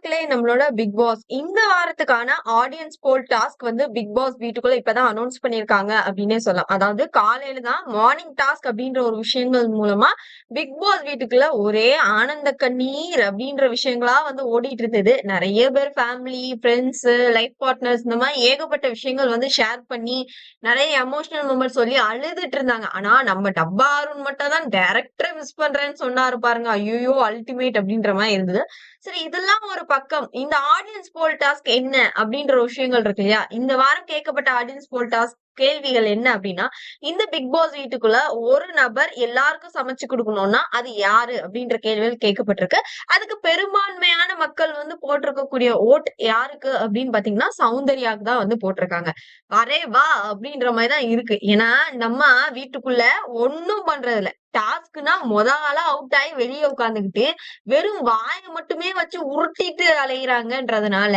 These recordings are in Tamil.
Clemente. நம்மளோட பிக் பாஸ் இந்த வாரத்துக்கான ஆடியன்ஸ் போல் டாஸ்க் வந்து பிக் பாஸ் வீட்டுக்குள்ள இப்பதான் அனௌன்ஸ் பண்ணிருக்காங்க அப்படின்னே சொல்லலாம். அதாவது காலையில தான் மார்னிங் டாஸ்க் அப்படின்ற ஒரு விஷயங்கள் மூலமா பிக் பாஸ் வீட்டுக்குள்ள ஒரே ஆனந்த கண்ணீர் அப்படின்ற விஷயங்களா வந்து ஓடிட்டு இருந்தது. நிறைய பேர் ஃபேமிலி ஃப்ரெண்ட்ஸ் லைஃப் பார்ட்னர்ஸ் இந்த மாதிரி ஏகப்பட்ட விஷயங்கள் வந்து ஷேர் பண்ணி நிறைய எமோஷனல் மூமெண்ட் சொல்லி அழுதுட்டு இருந்தாங்க. ஆனா நம்ம டப்பா அருண் மட்டும் தான் டேரக்டரை மிஸ் பண்றேன்னு சொன்னாரு பாருங்க. ஐயோ அல்டிமேட் அப்படின்ற மாதிரி இருந்தது. சரி இதெல்லாம் ஒரு பக்கம் இந்த ஆடியன்ஸ் போல் டாஸ்க் என்ன? அப்படின்ற விஷயங்கள் இருக்கு இல்லையா? இந்த வாரம் கேட்கப்பட்ட ஆடியன்ஸ் போல் டாஸ்க் கேள்விகள் என்ன அப்படின்னா இந்த பிக் பாஸ் வீட்டுக்குள்ள ஒரு நபர் எல்லாருக்கும் சமைச்சு கொடுக்கணும்னா அது யாரு? அப்படின்ற கேள்விகள் கேட்கப்பட்டிருக்கு. அதுக்கு பெரும்பான்மையான மக்கள் வந்து போட்டிருக்கக்கூடிய ஓட் யாருக்கு அப்படின்னு பாத்தீங்கன்னா சௌந்தர்யாவுக்கு தான் வந்து போட்டிருக்காங்க. வரே வா! அப்படின்ற மாதிரி தான் இருக்கு. ஏன்னா நம்ம வீட்டுக்குள்ள ஒன்னும் பண்றது இல்ல டாஸ்க்னா மொத ஆளா அவுட் ஆகி வெளியே உட்காந்துக்கிட்டு வெறும் வாயை மட்டுமே வச்சு உருட்டிட்டு அலையிறாங்கன்றதுனால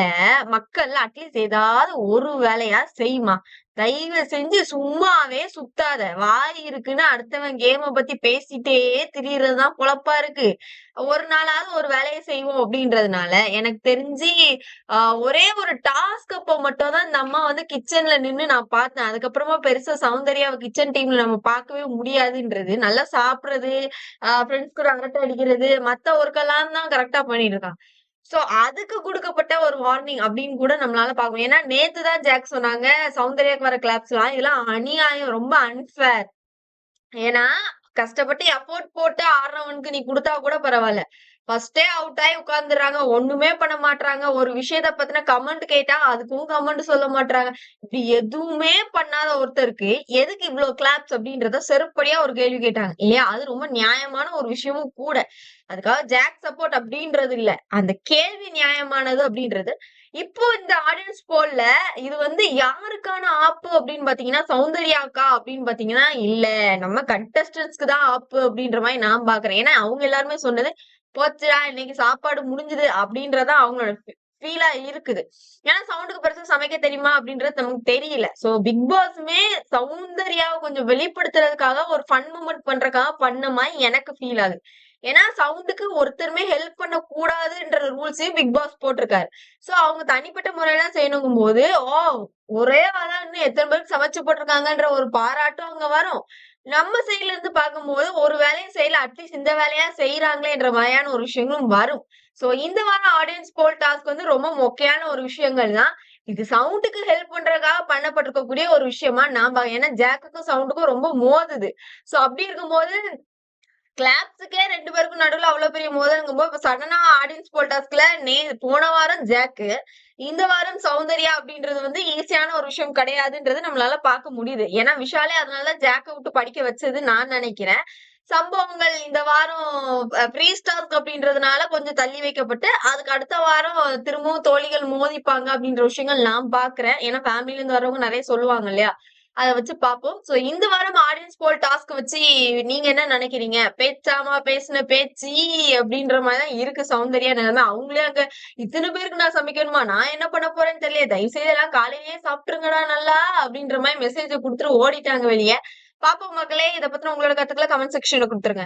மக்கள் அட்லீஸ்ட் ஏதாவது ஒரு வேலையா செய்யுமா? தயவு செஞ்சு சும்மாவே சுத்தாத. வாரி இருக்குன்னு அடுத்தவன் கேம பத்தி பேசிட்டே திரியறதுதான் குழப்பா இருக்கு. ஒரு நாளாவது ஒரு வேலையை செய்வோம் அப்படின்றதுனால எனக்கு தெரிஞ்சு ஆஹ் ஒரே ஒரு டாஸ்க் அப்போ மட்டும் தான் இந்த அம்மா வந்து கிச்சன்ல நின்னு நான் பார்த்தேன். அதுக்கப்புறமா பெருசா சௌந்தர்யாவை கிச்சன் டீம்ல நம்ம பார்க்கவே முடியாதுன்றது. நல்லா சாப்பிடுறது ஆஹ் ஃப்ரெண்ட்ஸ் கூட அரட்டை அடிக்கிறது மத்த ஒர்க்கெல்லாம் தான் கரெக்டா பண்ணிட்டு இருக்கான். சோ அதுக்கு கொடுக்கப்பட்ட ஒரு வார்னிங் அப்படின்னு கூட நம்மளால பாக்கணும் ஏன்னா நேத்து தான் ஜாக் சொன்னாங்க சௌந்தர்யாக்கு வர கிளாப்ஸ் எல்லாம் இதெல்லாம் அநியாயம் ரொம்ப அன்ஃபேர் ஏன்னா கஷ்டப்பட்டு எஃபோர்ட் போட்டு ஆடுறவனுக்கு நீ கொடுத்தா கூட பரவாயில்ல. ஃபர்ஸ்டே அவுட் ஆகி உட்கார்ந்துடுறாங்க. ஒண்ணுமே பண்ண மாட்டாங்க ஒரு விஷயத்த பத்தின கமெண்ட் கேட்டா அதுக்கும் கமெண்ட் சொல்ல மாட்டாங்க இப்படி எதுவுமே பண்ணாத ஒருத்தருக்கு எதுக்கு இவ்வளவு கிளாப்ஸ் அப்படின்றத செருப்படியா ஒரு கேள்வி கேட்டாங்க. இல்லையா? அது ரொம்ப நியாயமான ஒரு விஷயமும் கூட. அதுக்காக ஜாக் சப்போர்ட் அப்படின்றது இல்ல. அந்த கேள்வி நியாயமானது அப்படின்றது. இப்போ இந்த ஆடியன்ஸ் போல்ல இது வந்து யாருக்கான ஆப்பு அப்படின்னு பாத்தீங்கன்னா சௌந்தர்யாக்கா அப்படின்னு பாத்தீங்கன்னா இல்ல நம்ம கண்டஸ்டன்ஸ்க்கு தான் ஆப்பு அப்படின்ற மாதிரி நான் பாக்குறேன். ஏன்னா அவங்க எல்லாருமே சொன்னது போச்சுடா இன்னைக்கு சாப்பாடு முடிஞ்சுது அப்படின்றத அவங்களோட ஃபீலா இருக்குது. ஏன்னா சவுண்டுக்கு பெருசா சமைக்க தெரியுமா அப்படின்றது நமக்கு தெரியல. சோ பிக் பாஸுமே சௌந்தர்யாவை கொஞ்சம் வெளிப்படுத்துறதுக்காக ஒரு ஃபன் மூமெண்ட் பண்றதுக்காக பண்ண மாதிரி எனக்கு ஃபீல் ஆகுது. ஏன்னா சவுண்டுக்கு ஒருத்தருமே ஹெல்ப் பண்ண கூடாதுன்ற ரூல்ஸையும் பிக் பாஸ் போட்டிருக்காரு. சோ அவங்க தனிப்பட்ட முறையில செய்யணுங்கும் போது ஓ ஒரே வாரம் இன்னும் எத்தனை பேருக்கு சமைச்சு போட்டிருக்காங்கன்ற ஒரு பாராட்டும் அங்க வரும். நம்ம சைட்ல இருந்து பார்க்கும்போது ஒரு வேலையும் செய்யல அட்லீஸ்ட் இந்த வேலையா செய்யறாங்களேன்ற மாதிரியான ஒரு விஷயங்களும் வரும். சோ இந்த வாரம் ஆடியன்ஸ் போல் டாஸ்க் வந்து ரொம்ப மொக்கையான ஒரு விஷயங்கள் தான். இது சவுண்டுக்கு ஹெல்ப் பண்றதுக்காக பண்ணப்பட்டிருக்கக்கூடிய ஒரு விஷயமா நான் ஏன்னா ஜாக்குக்கும் சவுண்டுக்கும் ரொம்ப மோதுது. சோ அப்படி இருக்கும்போது கிளாப்ஸுக்கே ரெண்டு பேருக்கும் நடுவுல அவ்வளவு பெரிய மோதலுங்கும் போது இப்ப சடனா ஆடியன்ஸ் போல் டாஸ்க்ல நே போன வாரம் ஜாக்கு இந்த வாரம் சௌந்தர்யா அப்படின்றது வந்து ஈஸியான ஒரு விஷயம் கிடையாதுன்றது நம்மளால பார்க்க முடியுது. ஏன்னா விஷாலே அதனால ஜாக்க விட்டு படிக்க வச்சது நான் நினைக்கிறேன். சம்பவங்கள் இந்த வாரம் ப்ரீ ஸ்டாக் அப்படின்றதுனால கொஞ்சம் தள்ளி வைக்கப்பட்டு அதுக்கு அடுத்த வாரம் திரும்பவும் தோழிகள் மோதிப்பாங்க அப்படின்ற விஷயங்கள் நான் பாக்குறேன் ஏன்னா ஃபேமிலில இருந்து வரவங்க நிறைய சொல்லுவாங்க இல்லையா? அதை வச்சு பார்ப்போம். சோ இந்த வாரம் ஆடியன்ஸ் போல் டாஸ்க் வச்சு நீங்க என்ன நினைக்கிறீங்க? பேச்சாமா பேசின பேச்சு அப்படின்ற மாதிரி தான் இருக்கு சௌந்தர்யா நிலைமை. அவங்களே அங்க இத்தனை பேருக்கு நான் சமைக்கணுமா? நான் என்ன பண்ண போறேன்னு தெரியல. தயவு செய்து எல்லாம் காலையிலேயே சாப்பிட்டுருங்கடா நல்லா அப்படின்ற மாதிரி மெசேஜ் கொடுத்துட்டு ஓடிட்டாங்க வெளியே. பாப்போம் மக்களே இதை பத்தின உங்களோட கருத்துக்களை கமெண்ட் செக்ஷன்ல கொடுத்துருங்க.